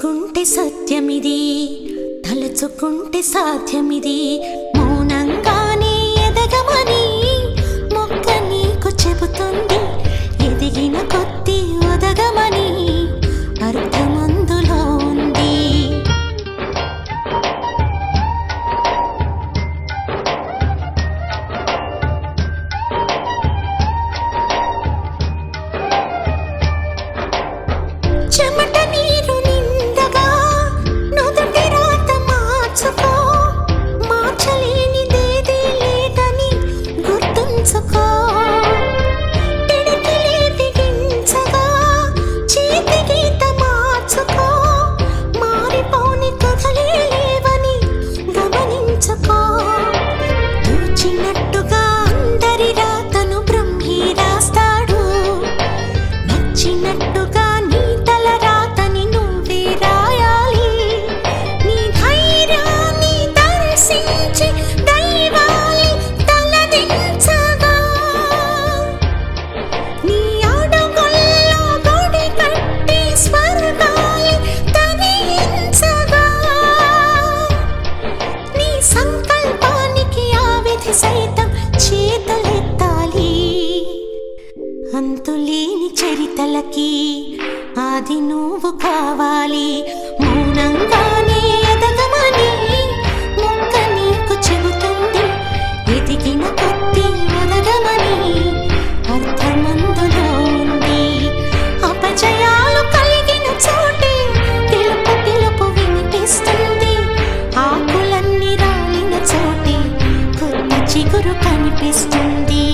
తలచుకుంటే సత్యమిది తలచుకుంటే సాధ్యమిది. మౌనంగానే ఎదగమని అంతులేని చరితలకి ఆది నువ్వు కావాలి. మౌనంగానే ఎదగమని ముక్క నీకు చెబుతుంది. ఎదిగిన కత్తి ఒదగమని అర్థమందులో ఉంది. అపజయాలు కలిగిన చోటే తెలుపు తెలుపు వినిపిస్తుంది. ఆకులన్నీ రాలిన చోటి కొత్త చిగురు కనిపిస్తుంది.